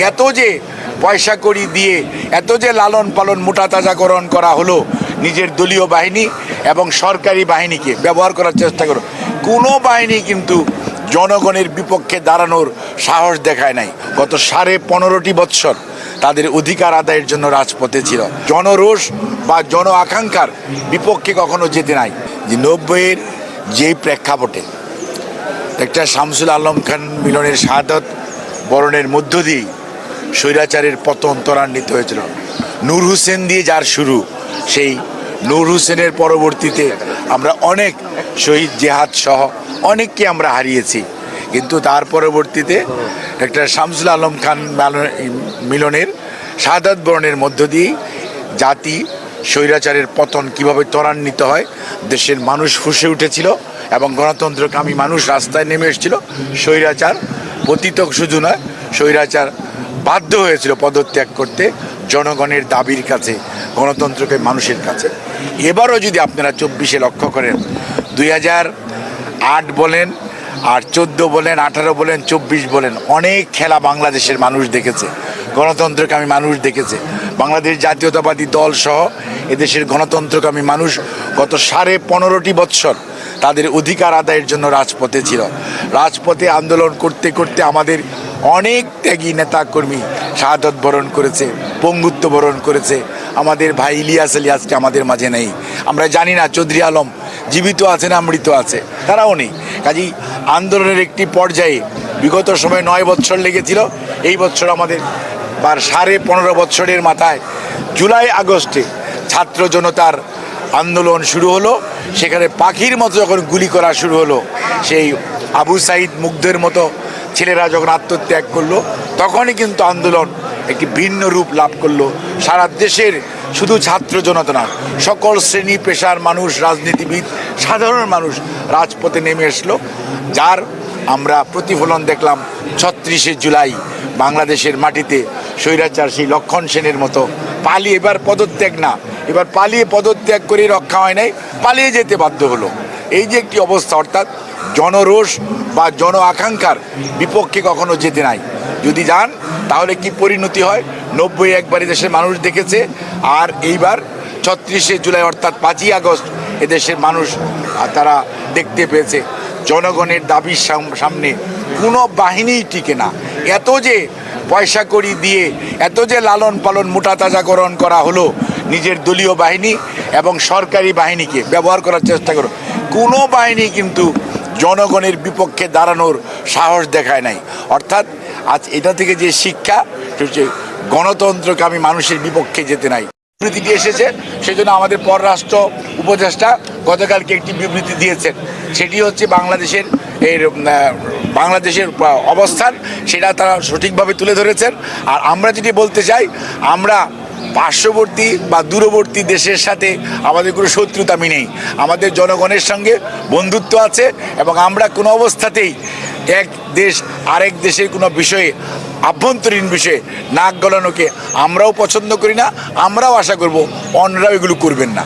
এত যে পয়সা কড়ি দিয়ে এত যে লালন পালন মোটা তাজাকরণ করা হলো নিজের দলীয় বাহিনী এবং সরকারি বাহিনীকে ব্যবহার করার চেষ্টা করো। কোনো বাহিনী কিন্তু জনগণের বিপক্ষে দাঁড়ানোর সাহস দেখায় নাই। গত সাড়ে পনেরোটি বৎসর তাদের অধিকার আদায়ের জন্য রাজপথে ছিল। জনরোষ বা জন আকাঙ্ক্ষার বিপক্ষে কখনো যেতে নাই। যে নব্বইয়ের যেই প্রেক্ষাপটে একটা শামসুল আলম খান মিলনের শাহাদত বরণের মধ্য দিয়েই স্বৈরাচারের পতন ত্বরান্বিত হয়েছিল। নূর হোসেন দিয়ে যার শুরু, সেই নূর হোসেনের পরবর্তীতে আমরা অনেক শহীদ জেহাদ সহ অনেককে আমরা হারিয়েছি। কিন্তু তার পরবর্তীতে একটা শামসুল আলম খান মিলনের, শাহাদত বরণের মধ্য দিয়েই জাতি স্বৈরাচারের পতন কীভাবে ত্বরান্বিত হয়, দেশের মানুষ ফুসে উঠেছিল এবং গণতন্ত্রকামী মানুষ রাস্তায় নেমে এসেছিল। স্বৈরাচার পতিত শুধু নয়, স্বৈরাচার বাধ্য হয়েছিল পদত্যাগ করতে জনগণের দাবির কাছে, গণতন্ত্রকে মানুষের কাছে। এবারও যদি আপনারা চব্বিশে লক্ষ্য করেন, দুই আট বলেন, আর চোদ্দ বলেন, আঠারো বলেন, চব্বিশ বলেন, অনেক খেলা বাংলাদেশের মানুষ দেখেছে। গণতন্ত্রকামী মানুষ দেখেছে। বাংলাদেশ জাতীয়তাবাদী দল সহ এদেশের গণতন্ত্রকামী মানুষ গত সাড়ে পনেরোটি বৎসর তাদের অধিকার আদায়ের জন্য রাজপথে ছিল। রাজপথে আন্দোলন করতে করতে আমাদের অনেক ত্যাগী নেতাকর্মী শাহাদত বরণ করেছে, পঙ্গুত্ব বরণ করেছে। আমাদের ভাই ইলিয়াস আলী আজকে আমাদের মাঝে নেই। আমরা জানি না, চৌধুরী আলম জীবিত আছে না মৃত আছে, তারাও নেই। কাজেই আন্দোলনের একটি পর্যায়ে বিগত সময় নয় বছর লেগেছিল। এই বছর আমাদের আর সাড়ে পনেরো বছরের মাথায় জুলাই আগস্টে ছাত্র জনতার আন্দোলন শুরু হলো। সেখানে পাখির মতো যখন গুলি করা শুরু হলো, সেই আবু সাইদ মুগ্ধের মতো ছেলেরা যখন আত্মত্যাগ করল, তখনই কিন্তু আন্দোলন একটি ভিন্ন রূপ লাভ করল। সারা দেশের শুধু ছাত্র জনতা না, সকল শ্রেণি, পেশার মানুষ, রাজনীতিবিদ, সাধারণ মানুষ রাজপথে নেমে আসলো যার আমরা প্রতিফলন দেখলাম ছত্রিশে জুলাই বাংলাদেশের মাটিতে স্বৈরাচার সেই লক্ষণ সেনের মতো। পালিয়ে, এবার পদত্যাগ না, এবার পালিয়ে পদত্যাগ করে রক্ষা হয় নাই, পালিয়ে যেতে বাধ্য হলো। এই যে একটি অবস্থা, অর্থাৎ জনরোষ বা জন আকাঙ্ক্ষার বিপক্ষে কখনো যেতে নাই। যদি যান, তাহলে কি পরিণতি হয়? নব্বই একবারে দেশের মানুষ দেখেছে। আর এইবার ছত্রিশে জুলাই অর্থাৎ পাঁচই আগস্ট এদেশের মানুষ তারা দেখতে পেয়েছে। জনগণের দাবির সাম- সামনে কোনো বাহিনীই টিকে না। এত যে পয়সা কড়ি দিয়ে, এত যে লালন পালন মোটা তাজাকরণ করা হলো নিজের দলীয় বাহিনী এবং সরকারি বাহিনীকে, ব্যবহার করার চেষ্টা করো। কোনো বাহিনী কিন্তু জনগণের বিপক্ষে দাঁড়ানোর সাহস দেখায় নাই। অর্থাৎ আজ এটা থেকে যে শিক্ষা সেটা হচ্ছে গণতন্ত্রকামী মানুষের বিপক্ষে যেতে নাই। বিবৃতিটি এসেছে সেই জন্য আমাদের পররাষ্ট্র উপদেষ্টা গতকালকে একটি বিবৃতি দিয়েছেন। সেটি হচ্ছে বাংলাদেশের এর বাংলাদেশের অবস্থান, সেটা তারা সঠিকভাবে তুলে ধরেছেন। আর আমরা যদি বলতে চাই, আমরা পার্শ্ববর্তী বা দূরবর্তী দেশের সাথে আমাদের কোনো শত্রুতা আমি নেই। আমাদের জনগণের সঙ্গে বন্ধুত্ব আছে এবং আমরা কোনো অবস্থাতেই এক দেশ আরেক দেশের কোনো বিষয়ে, আভ্যন্তরীণ বিষয়ে নাক গলানোকে আমরাও পছন্দ করি না, আমরাও আশা করব অন্যরাও এগুলো করবেন না।